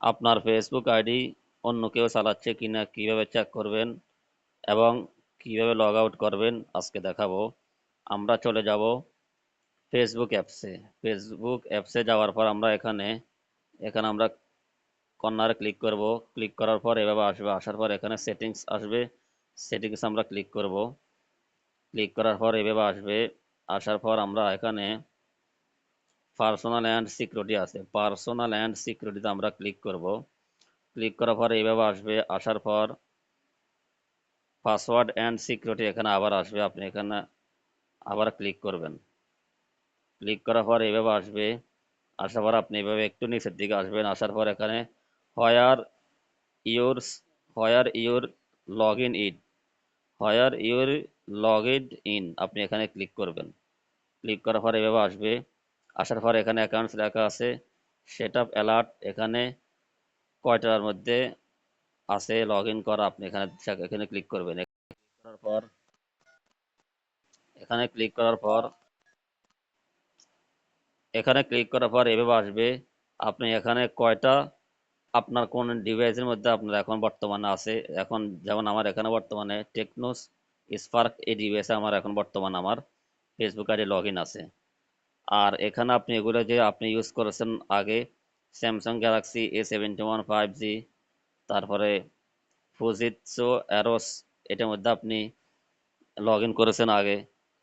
আপনার Facebook ID অন্য কেউ চালাচ্ছে কিনা, কীভাবে চেক করবেন এবং কীভাবে লগ আউট করবেন, আজকে দেখাবো। আমরা চলে যাব ফেসবুক অ্যাপসে ফেসবুক অ্যাপসে যাওয়ার পর আমরা এখানে এখানে আমরা কর্নারে ক্লিক করব। ক্লিক করার পর এভাবে আসবে। আসার পর এখানে সেটিংস আসবে। সেটিংস আমরা ক্লিক করব। ক্লিক করার পর এভাবে আসবে। আসার পর আমরা এখানে পার্সোনাল অ্যান্ড সিকিউরিটি আছে। পার্সোনাল অ্যান্ড সিকিউরিটিতে আমরা ক্লিক করব। ক্লিক করার পর এইভাবে আসবে। আসার পর পাসওয়ার্ড অ্যান্ড সিকিউরিটি এখানে আবার আসবে। আপনি এখানে আবার ক্লিক করবেন। ক্লিক করার পর এইভাবে আসবে। আসার পর আপনি এভাবে একটু নিচের দিকে আসবেন। আসার পর এখানে where your where your log in in where your log in আপনি এখানে ক্লিক করবেন। ক্লিক করার পর এভাবে আসবে। আসার পর এখানে অ্যাকাউন্টস লেখা আছে। সেট আপ অ্যালার্ট এখানে কয়টার মধ্যে আছে লগ ইন করা, আপনি এখানে এখানে ক্লিক করবেন। করার পর, এখানে ক্লিক করার পর, এখানে ক্লিক করার পর এভাবে আসবে। আপনি এখানে কয়টা, আপনার কোন ডিভাইসের মধ্যে আপনার এখন বর্তমানে আছে। এখন যেমন আমার এখানে বর্তমানে টেকনোস স্পার্ক এই ডিভাইসে আমার এখন বর্তমানে আমার ফেসবুক আইডি লগ আছে। আর এখানে আপনি এগুলো যে আপনি ইউজ করেছেন আগে Samsung Galaxy A seventy one five G তারপরে ফুজিৎসো অ্যারোস এটার মধ্যে আপনি লগ ইন করেছেন আগে।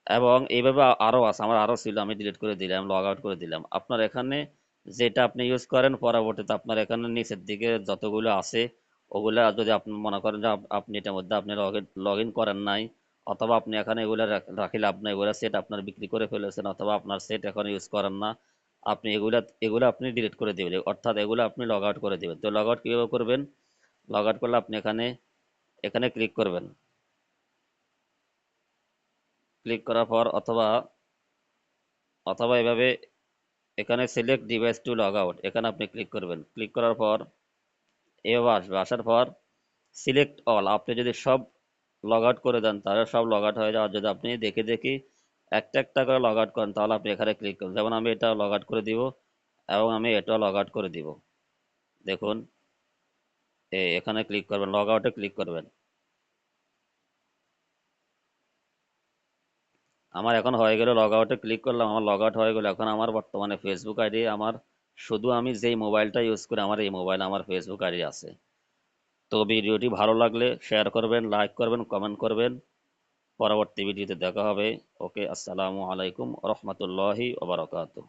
এবং এইভাবে আরও আছে, আমার আরও ছিল, আমি ডিলিট করে দিলাম লগ আউট করে দিলাম। আপনার এখানে যেটা আপনি ইউজ করেন, পরবর্তীতে আপনার এখানে নিচের দিকে যতগুলো আছে, ওগুলো যদি আপনি মনে করেন যে আপনি এটার মধ্যে আপনি লগ ইন করেন নাই অথবা আপনি এখানে এগুলো রাখিলে আপনি এগুলো সেট আপনার বিক্রি করে ফেলেছেন অথবা আপনার সেট এখন ইউজ করেন না, আপনি এগুলো এগুলো আপনি ডিলিট করে দেবেন। অর্থাৎ এগুলো আপনি লগ আউট করে দেবেন। তো লগ আউট কীভাবে করবেন? লগ আউট করলে আপনি এখানে এখানে ক্লিক করবেন। ক্লিক করার পর অথবা অথবা এভাবে এখানে select device to log out এখানে আপনি ক্লিক করবেন। ক্লিক করার পর এভাবে আসবে। আসার পর সিলেক্ট অল আপনি যদি সব লগ আউট করে দেন, তাহলে সব লগ আউট হয়ে যাওয়ার যদি আপনি দেখে দেখি একটা একটা করে লগ আউট করেন, তাহলে আপনি এখানে ক্লিক করুন যেমন আমি এটা লগ আউট করে দিব এবং আমি এটাও লগ আউট করে দিব। দেখুন এখানে ক্লিক করবেন লগ আউটে ক্লিক করবেন। আমার এখন হয়ে গেল লগ আউটে ক্লিক করলাম, আমার লগ আউট হয়ে গেল। এখন আমার বর্তমানে ফেসবুক আইডি আমার শুধু আমি যেই মোবাইলটা ইউজ করি, আমার এই মোবাইল আমার ফেসবুক আইডি আছে। তো ভিডিওটি ভালো লাগলে শেয়ার করবেন লাইক করবেন কমেন্ট করবেন। পরবর্তী ভিডিওতে দেখা হবে। ওকে, আসসালামু আলাইকুম রহমতুল্লাহি ওবরাকাতু